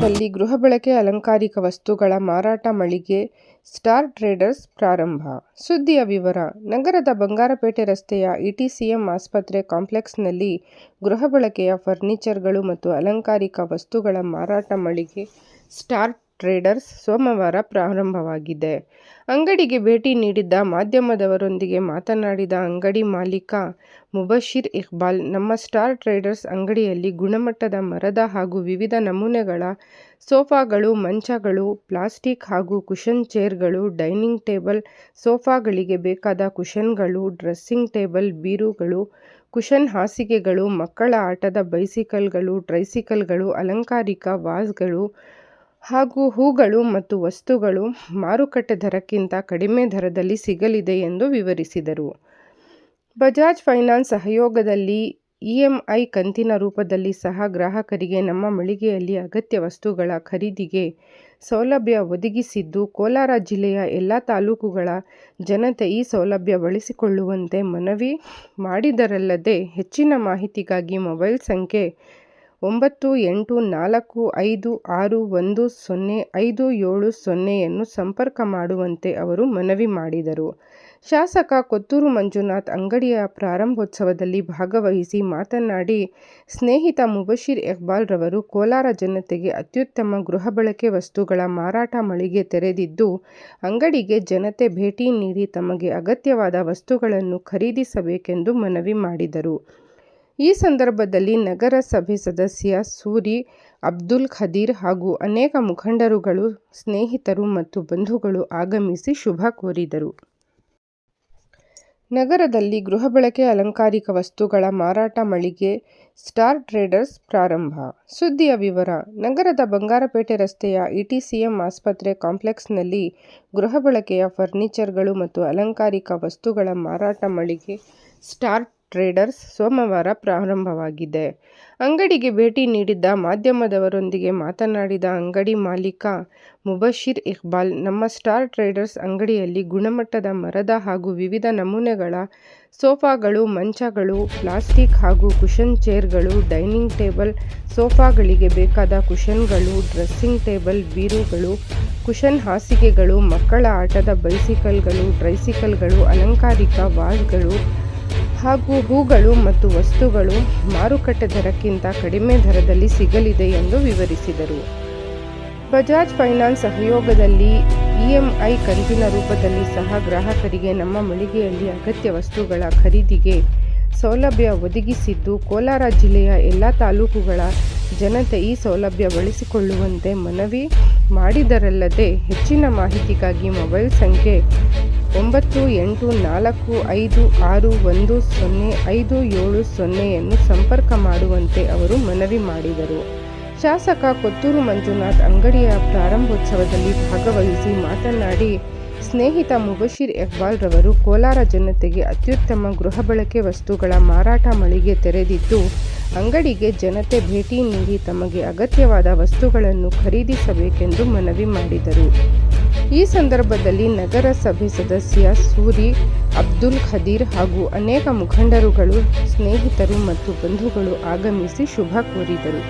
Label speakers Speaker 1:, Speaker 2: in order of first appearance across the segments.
Speaker 1: ನಗರದಲ್ಲಿ ಗೃಹ ಬಳಕೆ ಅಲಂಕಾರಿಕ ವಸ್ತುಗಳ ಮಾರಾಟ ಮಳಿಗೆ ಸ್ಟಾರ್ ಟ್ರೇಡರ್ಸ್ ಪ್ರಾರಂಭ. ಸುದ್ದಿಯ ವಿವರ, ನಗರದ ಬಂಗಾರಪೇಟೆ ರಸ್ತೆಯ ಇಟಿಸಿಎಂ ಆಸ್ಪತ್ರೆ ಕಾಂಪ್ಲೆಕ್ಸ್ನಲ್ಲಿ ಗೃಹ ಬಳಕೆಯ ಫರ್ನಿಚರ್ಗಳು ಮತ್ತು ಅಲಂಕಾರಿಕ ವಸ್ತುಗಳ ಮಾರಾಟ ಮಳಿಗೆ ಸ್ಟಾರ್ ಟ್ರೇಡರ್ಸ್ ಸೋಮವಾರ ಪ್ರಾರಂಭವಾಗಿದೆ. ಅಂಗಡಿಗೆ ಭೇಟಿ ನೀಡಿದ್ದ ಮಾಧ್ಯಮದವರೊಂದಿಗೆ ಮಾತನಾಡಿದ ಅಂಗಡಿ ಮಾಲೀಕ ಮುಬಶಿರ್ ಇಕ್ಬಾಲ್, ನಮ್ಮ ಸ್ಟಾರ್ ಟ್ರೇಡರ್ಸ್ ಅಂಗಡಿಯಲ್ಲಿ ಗುಣಮಟ್ಟದ ಮರದ ಹಾಗೂ ವಿವಿಧ ನಮೂನೆಗಳ ಸೋಫಾಗಳು, ಮಂಚಗಳು, ಪ್ಲಾಸ್ಟಿಕ್ ಹಾಗೂ ಕುಷನ್ ಚೇರ್ಗಳು, ಡೈನಿಂಗ್ ಟೇಬಲ್, ಸೋಫಾಗಳಿಗೆ ಬೇಕಾದ ಕುಷನ್ಗಳು ಡ್ರೆಸ್ಸಿಂಗ್ ಟೇಬಲ್, ಬೀರುಗಳು, ಕುಷನ್ ಹಾಸಿಗೆಗಳು, ಮಕ್ಕಳ ಆಟದ ಬೈಸಿಕಲ್ಗಳು, ಟ್ರೈಸಿಕಲ್ಗಳು, ಅಲಂಕಾರಿಕ ವಾಸ್ಗಳು ಹಾಗೂ ಹೂಗಳು ಮತ್ತು ವಸ್ತುಗಳು ಮಾರುಕಟ್ಟೆ ದರಕ್ಕಿಂತ ಕಡಿಮೆ ದರದಲ್ಲಿ ಸಿಗಲಿದೆ ಎಂದು ವಿವರಿಸಿದರು. ಬಜಾಜ್ ಫೈನಾನ್ಸ್ ಸಹಯೋಗದಲ್ಲಿ ಇಎಂಐ ಕಂತಿನ ರೂಪದಲ್ಲಿ ಸಹ ಗ್ರಾಹಕರಿಗೆ ನಮ್ಮ ಮಳಿಗೆಯಲ್ಲಿ ಅಗತ್ಯ ವಸ್ತುಗಳ ಖರೀದಿಗೆ ಸೌಲಭ್ಯ ಒದಗಿಸಿದ್ದು, ಕೋಲಾರ ಜಿಲ್ಲೆಯ ಎಲ್ಲ ತಾಲೂಕುಗಳ ಜನತೆ ಈ ಸೌಲಭ್ಯ ಬಳಸಿಕೊಳ್ಳುವಂತೆ ಮನವಿ ಮಾಡಿದರಲ್ಲದೆ, ಹೆಚ್ಚಿನ ಮಾಹಿತಿಗಾಗಿ ಮೊಬೈಲ್ ಸಂಖ್ಯೆ ಒಂಬತ್ತು ಎಂಟು ನಾಲ್ಕು ಐದು ಆರು ಒಂದು ಸೊನ್ನೆ ಐದು ಏಳು ಸೊನ್ನೆಯನ್ನು ಸಂಪರ್ಕ ಮಾಡುವಂತೆ ಅವರು ಮನವಿ ಮಾಡಿದರು. ಶಾಸಕ ಕೊತ್ತೂರು ಮಂಜುನಾಥ್ ಅಂಗಡಿಯ ಪ್ರಾರಂಭೋತ್ಸವದಲ್ಲಿ ಭಾಗವಹಿಸಿ ಮಾತನಾಡಿ, ಸ್ನೇಹಿತ ಮುಬಶಿರ್ ರವರು ಕೋಲಾರ ಜನತೆಗೆ ಅತ್ಯುತ್ತಮ ಗೃಹ ಬಳಕೆ ವಸ್ತುಗಳ ಮಾರಾಟ ಮಳಿಗೆ ತೆರೆದಿದ್ದು, ಅಂಗಡಿಗೆ ಜನತೆ ಭೇಟಿ ನೀಡಿ ತಮಗೆ ಅಗತ್ಯವಾದ ವಸ್ತುಗಳನ್ನು ಖರೀದಿಸಬೇಕೆಂದು ಮನವಿ ಮಾಡಿದರು. ಈ ಸಂದರ್ಭದಲ್ಲಿ ನಗರಸಭೆ ಸದಸ್ಯ ಸೂರಿ ಅಬ್ದುಲ್ ಖದೀರ್ ಹಾಗೂ ಅನೇಕ ಮುಖಂಡರುಗಳು, ಸ್ನೇಹಿತರು ಮತ್ತು ಬಂಧುಗಳು ಆಗಮಿಸಿ ಶುಭ ಕೋರಿದರು. ನಗರದಲ್ಲಿ ಗೃಹ ಬಳಕೆ ಅಲಂಕಾರಿಕ ವಸ್ತುಗಳ ಮಾರಾಟ ಮಳಿಗೆ ಸ್ಟಾರ್ ಟ್ರೇಡರ್ಸ್ ಪ್ರಾರಂಭ. ಸುದ್ದಿಯ ವಿವರ ನಗರದ ಬಂಗಾರಪೇಟೆ ರಸ್ತೆಯ ಇಟಿಸಿಎಂ ಆಸ್ಪತ್ರೆ ಕಾಂಪ್ಲೆಕ್ಸ್ನಲ್ಲಿ ಗೃಹ ಬಳಕೆಯ ಫರ್ನಿಚರ್ಗಳು ಮತ್ತು ಅಲಂಕಾರಿಕ ವಸ್ತುಗಳ ಮಾರಾಟ ಮಳಿಗೆ ಸ್ಟಾರ್ ಟ್ರೇಡರ್ಸ್ ಸೋಮವಾರ ಪ್ರಾರಂಭವಾಗಿದೆ. ಅಂಗಡಿಗೆ ಭೇಟಿ ನೀಡಿದ್ದ ಮಾಧ್ಯಮದವರೊಂದಿಗೆ ಮಾತನಾಡಿದ ಅಂಗಡಿ ಮಾಲೀಕ ಮುಬಶಿರ್ ಇಕ್ಬಾಲ್, ನಮ್ಮ ಸ್ಟಾರ್ ಟ್ರೇಡರ್ಸ್ ಅಂಗಡಿಯಲ್ಲಿ ಗುಣಮಟ್ಟದ ಮರದ ಹಾಗೂ ವಿವಿಧ ನಮೂನೆಗಳ ಸೋಫಾಗಳು, ಮಂಚಗಳು, ಪ್ಲಾಸ್ಟಿಕ್ ಹಾಗೂ ಕುಷನ್ ಚೇರ್ಗಳು, ಡೈನಿಂಗ್ ಟೇಬಲ್, ಸೋಫಾಗಳಿಗೆ ಬೇಕಾದ ಕುಷನ್ಗಳು ಡ್ರೆಸ್ಸಿಂಗ್ ಟೇಬಲ್, ಬೀರುಗಳು, ಕುಷನ್ ಹಾಸಿಗೆಗಳು, ಮಕ್ಕಳ ಆಟದ ಬೈಸಿಕಲ್ಗಳು, ಟ್ರೈಸಿಕಲ್ಗಳು, ಅಲಂಕಾರಿಕ ವಾಸ್ಗಳು ಹಾಗೂ ಹೂಗಳು ಮತ್ತು ವಸ್ತುಗಳು ಮಾರುಕಟ್ಟೆ ದರಕ್ಕಿಂತ ಕಡಿಮೆ ದರದಲ್ಲಿ ಸಿಗಲಿದೆ ಎಂದು ವಿವರಿಸಿದರು. ಬಜಾಜ್ ಫೈನಾನ್ಸ್ ಸಹಯೋಗದಲ್ಲಿ ಇಎಂಐ ಕಂತಿನ ರೂಪದಲ್ಲಿ ಸಹ ಗ್ರಾಹಕರಿಗೆ ನಮ್ಮ ಮಳಿಗೆಯಲ್ಲಿ ಅಗತ್ಯ ವಸ್ತುಗಳ ಖರೀದಿಗೆ ಸೌಲಭ್ಯ ಒದಗಿಸಿದ್ದು, ಕೋಲಾರ ಜಿಲ್ಲೆಯ ಎಲ್ಲ ತಾಲೂಕುಗಳ ಜನತೆ ಈ ಸೌಲಭ್ಯ ಬಳಸಿಕೊಳ್ಳುವಂತೆ ಮನವಿ ಮಾಡಿದರಲ್ಲದೆ, ಹೆಚ್ಚಿನ ಮಾಹಿತಿಗಾಗಿ ಮೊಬೈಲ್ ಸಂಖ್ಯೆ ಒಂಬತ್ತು ಎಂಟು ನಾಲ್ಕು ಐದು ಆರು ಒಂದು ಸೊನ್ನೆ ಐದು ಏಳು ಸೊನ್ನೆಯನ್ನು ಸಂಪರ್ಕ ಮಾಡುವಂತೆ ಅವರು ಮನವಿ ಮಾಡಿದರು. ಶಾಸಕ ಕೊತ್ತೂರು ಮಂಜುನಾಥ್ ಅಂಗಡಿಯ ಪ್ರಾರಂಭೋತ್ಸವದಲ್ಲಿ ಭಾಗವಹಿಸಿ ಮಾತನಾಡಿ, ಸ್ನೇಹಿತ ಮುಬಶೀರ್ ಇಕ್ಬಾಲ್ ರವರು ಕೋಲಾರ ಜನತೆಗೆ ಅತ್ಯುತ್ತಮ ಗೃಹ ಬಳಕೆ ವಸ್ತುಗಳ ಮಾರಾಟ ಮಳಿಗೆ ತೆರೆದಿದ್ದು, ಅಂಗಡಿಗೆ ಜನತೆ ಭೇಟಿ ನೀಡಿ ತಮಗೆ ಅಗತ್ಯವಾದ ವಸ್ತುಗಳನ್ನು ಖರೀದಿಸಬೇಕೆಂದು ಮನವಿ ಮಾಡಿದರು. ಈ ಸಂದರ್ಭದಲ್ಲಿ ನಗರಸಭೆ ಸದಸ್ಯ ಸೂರಿ ಅಬ್ದುಲ್ ಖದೀರ್ ಹಾಗೂ ಅನೇಕ ಮುಖಂಡರುಗಳು, ಸ್ನೇಹಿತರು ಮತ್ತು ಬಂಧುಗಳು ಆಗಮಿಸಿ ಶುಭ ಕೋರಿದರು.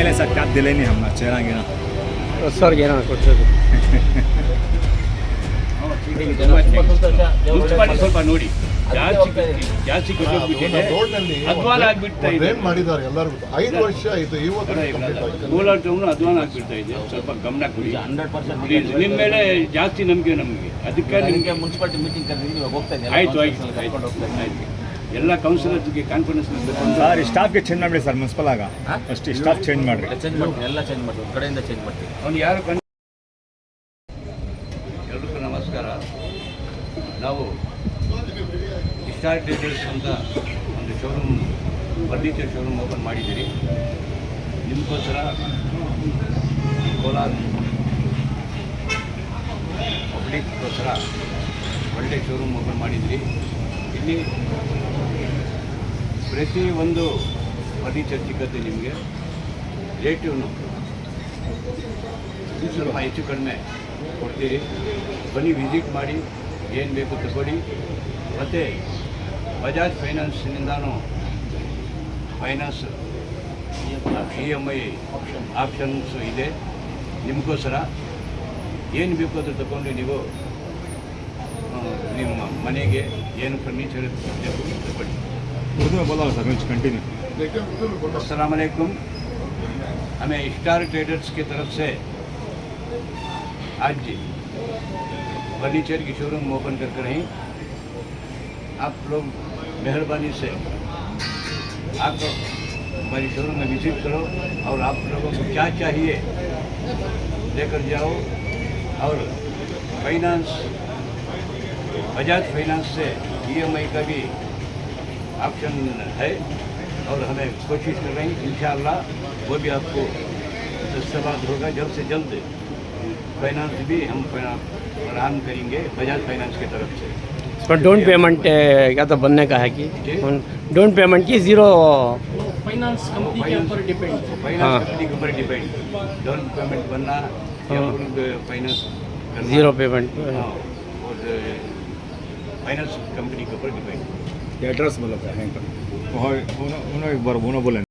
Speaker 2: M L A sir cap दिले नहीं हमने चेहरा गिना
Speaker 3: ಸರ್ಗೆ ಏನೋ ಕೊಡ್ಸೋದು
Speaker 2: ಮುಚ್ಚಿ ಸ್ವಲ್ಪ ನೋಡಿ
Speaker 4: ಜಾಸ್ತಿ ಜಾಸ್ತಿ ಕೊಟ್ಟೋಗ್ಬಿಟ್ಟಿದೆ
Speaker 5: ರೋಡ್ನಲ್ಲಿ
Speaker 4: ಅಧ್ವಾನ ಆಗ್ಬಿಡ್ತಾ ಇದೆ
Speaker 5: ಏನ್ ಮಾಡಿದ್ದಾರೆ ಎಲ್ಲರಿಗೂ ಐದು ವರ್ಷ ಆಯ್ತು ಇವತ್ತು ಕಂಪ್ಲೀಟ್ ಆಗಿಲ್ಲ
Speaker 4: ಮೂಲಾಟವನ್ನು ಅಧ್ವಾನ ಆಗ್ಬಿಡ್ತಾ ಇದೆ ಸ್ವಲ್ಪ ಗಮನ ಕೊಡಿ
Speaker 6: ಹಂಡ್ರೆಡ್ ಪರ್ಸೆಂಟ್
Speaker 4: Please, ನಿಮ್ಮ ಮೇಲೆ ಜಾಸ್ತಿ ನಂಬಿಕೆ ನಮಗೆ ಅದಕ್ಕೆ ನಿಮಗೆ
Speaker 6: ನಿಮಗೆ ಮುನ್ಸಿಪಾಲಿಟಿ ಮೀಟಿಂಗ್ ಕರೆದಿದ್ದೀನಿ ಇವಾಗ ಹೋಗ್ತಾ ಇದ್ದೀನಿ
Speaker 4: ಆಯ್ತು ಆಯ್ತು ಆಯ್ತು ಆಯ್ತು ಎಲ್ಲ ಕೌನ್ಸಿಲರ್ಸ್ಗೆ ಕಾನ್ಫಿಡೆನ್ಸ್ ಬೇಕು ಅಂತ.
Speaker 2: ಸರ್ ಈ ಸ್ಟಾಫ್ಗೆ ಚೇಂಜ್ ಮಾಡಿ ಸರ್ ಮುನ್ಸಿಪಲ್ ಆಗ. ಫಸ್ಟ್ ಈ ಸ್ಟಾಫ್ ಚೇಂಜ್ ಮಾಡಿರಿ.
Speaker 6: ಚೇಂಜ್ ಎಲ್ಲ ಚೇಂಜ್ ಮಾಡ್ತೀವಿ ಒಂದು ಕಡೆಯಿಂದ ಚೇಂಜ್ ಮಾಡ್ತೀವಿ.
Speaker 4: ಅವ್ನು ಯಾರು ಕಣ್ ಎಲ್ರಿಗೂ ನಮಸ್ಕಾರ. ನಾವು ಹಿಸ್ಟಾರಿಕ್ ಡೀಟೇಲ್ಸ್ ಅಂತ ಒಂದು ಶೋರೂಮ್ ಫರ್ನಿಚರ್ ಶೋರೂಮ್ ಓಪನ್ ಮಾಡಿದ್ದೀರಿ. ನಿಮಗೋಸ್ಕರ ಕೋಲಾರ ಪಬ್ಲಿಕ್ಗೋಸ್ಕರ ಒಳ್ಳೆ ಶೋರೂಮ್ ಓಪನ್ ಮಾಡಿದ್ದೀರಿ. ಇಲ್ಲಿ ಪ್ರತಿ ಒಂದು ಫರ್ನಿಚರ್ ಸಿಗುತ್ತೆ ನಿಮಗೆ ರೇಟಿವ್ನು ಸ್ವಲ್ಪ ಹೆಚ್ಚು ಕಡಿಮೆ ಕೊಡ್ತೀರಿ. ಬನ್ನಿ ವಿಸಿಟ್ ಮಾಡಿ, ಏನು ಬೇಕು ತಗೊಳ್ಳಿ. ಮತ್ತು Bajaj ಫೈನಾನ್ಸ್ನಿಂದನೂ finance E M I options ಇದೆ. ನಿಮಗೋಸ್ಕರ ಏನು ಬೇಕು ಅದು ತಗೊಂಡು ನೀವು ನಿಮ್ಮ ಮನೆಗೆ ಏನು ಫರ್ನಿಚರ್ ಬೇಕು ತಗೊಳ್ಳಿ.
Speaker 2: उर्दू में बोला सर मैं कंटिन्यू
Speaker 4: असलकुम हमें स्टार ट्रेडर्स की तरफ़ से आज फर्नीचर की शोरूम ओपन करके कर रही आप लोग मेहरबानी से आप हमारी शोरूम में विज़िट करो और आप लोगों को क्या चाहिए लेकर जाओ और फाइनेंस बजाज फाइनेंस से ईएमआई का भी ऑप्शन है और हमें कोशिश कर रहे हैं इंशाअल्लाह वो भी आपको दस्तबाद होगा जल्द से जल्द। फाइनेंस भी हम फराहम करेंगे बजाज फाइनेंस की तरफ़ से।
Speaker 3: पर डाउन पेमेंट क्या तो बनने का है कि। डाउन पेमेंट की ज़ीरो
Speaker 4: फाइनेंस कंपनी के ऊपर डिपेंड फाइनेंस। कंपनी के ऊपर डिपेंड डाउन पेमेंट बनना। फाइनेंस
Speaker 3: ज़ीरो पेमेंट
Speaker 4: और फाइनेंस कंपनी के ऊपर डिपेंड
Speaker 2: एड्रेस मतलब क्या है। उन्होंने एक बार उन्होंने बोले